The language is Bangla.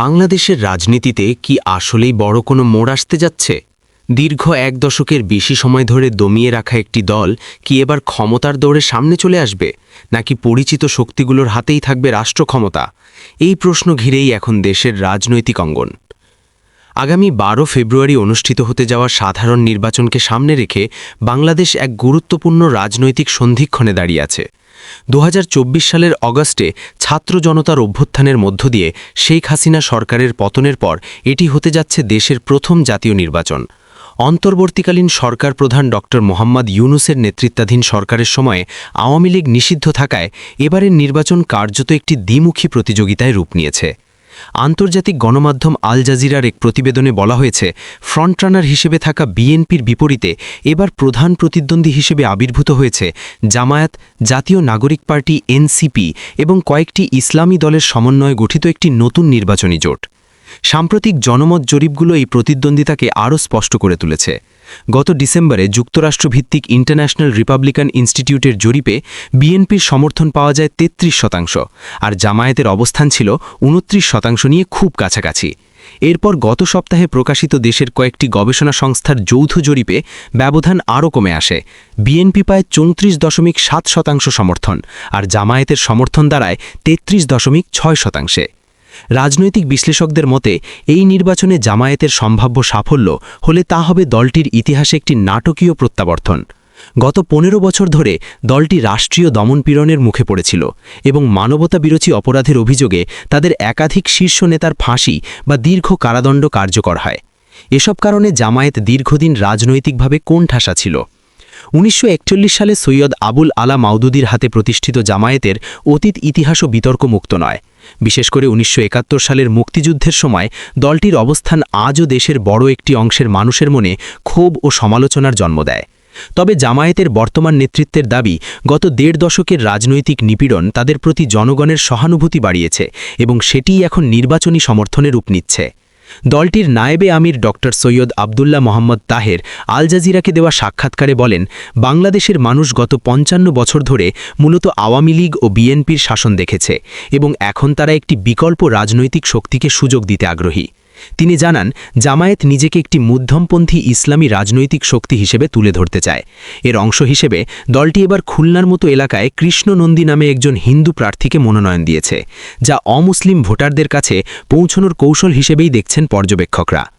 বাংলাদেশের রাজনীতিতে কি আসলেই বড় কোনো মোড় আসতে যাচ্ছে? দীর্ঘ এক দশকের বেশি সময় ধরে দমিয়ে রাখা একটি দল কি এবার ক্ষমতার দৌড়ে সামনে চলে আসবে? নাকি পরিচিত শক্তিগুলোর হাতেই থাকবে রাষ্ট্র ক্ষমতা এই প্রশ্ন ঘিরেই এখন দেশের রাজনৈতিক অঙ্গন। আগামী বারো ফেব্রুয়ারি অনুষ্ঠিত হতে যাওয়া সাধারণ নির্বাচনকে সামনে রেখে বাংলাদেশ এক গুরুত্বপূর্ণ রাজনৈতিক সন্ধিক্ষণে দাঁড়িয়ে আছে। দু হাজার চব্বিশ সালের অগস্টে ছাত্র জনতার অভ্যুত্থানের মধ্য দিয়ে শেখ হাসিনা সরকারের পতনের পর এটি হতে যাচ্ছে দেশের প্রথম জাতীয় নির্বাচন। অন্তর্বর্তীকালীন সরকার প্রধান ড. মোহাম্মদ ইউনুসের নেতৃত্বাধীন সরকারের সময়ে আওয়ামী লীগ নিষিদ্ধ থাকায় এবারের নির্বাচন কার্যত একটি দ্বিমুখী প্রতিযোগিতায় রূপ নিয়েছে। আন্তর্জাতিক গণমাধ্যম আল জাজিরার এক প্রতিবেদনে বলা হয়েছে, ফ্রন্টরানার হিসেবে থাকা বিএনপির বিপরীতে এবার প্রধান প্রতিদ্বন্দ্বী হিসেবে আবির্ভূত হয়েছে জামায়াত, জাতীয় নাগরিক পার্টি, এনসিপি এবং কয়েকটি ইসলামী দলের সমন্বয়ে গঠিত একটি নতুন নির্বাচনী জোট। সাম্প্রতিক জনমত জরিপগুলো এই প্রতিদ্বন্দ্বিতাকে আরও স্পষ্ট করে তুলেছে। গত ডিসেম্বরে যুক্তরাষ্ট্রভিত্তিক ইন্টারন্যাশনাল রিপাবলিকান ইনস্টিটিউটের জরিপে বিএনপির সমর্থন পাওয়া যায় ৩৩ শতাংশ, আর জামায়াতের অবস্থান ছিল উনত্রিশ শতাংশ নিয়ে খুব কাছাকাছি। এরপর গত সপ্তাহে প্রকাশিত দেশের কয়েকটি গবেষণা সংস্থার যৌথ জরিপে ব্যবধান আরও কমে আসে। বিএনপি পায় চৌত্রিশ দশমিক সাত শতাংশ সমর্থন, আর জামায়াতের সমর্থন দাঁড়ায় তেত্রিশ দশমিক ছয় শতাংশে। রাজনৈতিক বিশ্লেষকদের মতে, এই নির্বাচনে জামায়াতের সম্ভাব্য সাফল্য হলে তা হবে দলটির ইতিহাসে একটি নাটকীয় প্রত্যাবর্তন। গত পনেরো বছর ধরে দলটি রাষ্ট্রীয় দমনপীড়নের মুখে পড়েছিল এবং মানবতা বিরোধী অপরাধের অভিযোগে তাদের একাধিক শীর্ষ নেতার ফাঁসি বা দীর্ঘ কারাদণ্ড কার্যকর হয়। এসব কারণে জামায়াত দীর্ঘদিন রাজনৈতিকভাবে কোণঠাসা ছিল। উনিশশো একচল্লিশ সালে সৈয়দ আবুল আলা মাউদুদির হাতে প্রতিষ্ঠিত জামায়াতের অতীত ইতিহাসও বিতর্কমুক্ত নয়। বিশেষ করে উনিশশো একাত্তর সালের মুক্তিযুদ্ধের সময় দলটির অবস্থান আজও দেশের বড় একটি অংশের মানুষের মনে ক্ষোভ ও সমালোচনার জন্ম দেয়। তবে জামায়াতের বর্তমান নেতৃত্বের দাবি, গত দেড় দশকের রাজনৈতিক নিপীড়ন তাদের প্রতি জনগণের সহানুভূতি বাড়িয়েছে এবং সেটিই এখন নির্বাচনী সমর্থনে রূপ নিচ্ছে। দলটির নায়েবে আমির ড. সৈয়দ আবদুল্লাহ মোহাম্মদ তাহের আল জাজিরাকে দেওয়া সাক্ষাৎকারে বলেন, বাংলাদেশের মানুষ গত পঞ্চান্ন বছর ধরে মূলত আওয়ামী লীগ ও বিএনপির শাসন দেখেছে এবং এখন তারা একটি বিকল্প রাজনৈতিক শক্তিকে সুযোগ দিতে আগ্রহী। তিনি জানান, জামায়াত নিজেকে একটি মধ্যমপন্থী ইসলামী রাজনৈতিক শক্তি হিসেবে তুলে ধরতে চায়। এর অংশ হিসেবে, দলটি এবার খুলনার মতো এলাকায় কৃষ্ণনন্দী নামে একজন হিন্দু প্রার্থীকে মনোনয়ন দিয়েছে, যা অমুসলিম ভোটারদের কাছে পৌঁছনোর কৌশল হিসেবেই দেখছেন পর্যবেক্ষকরা।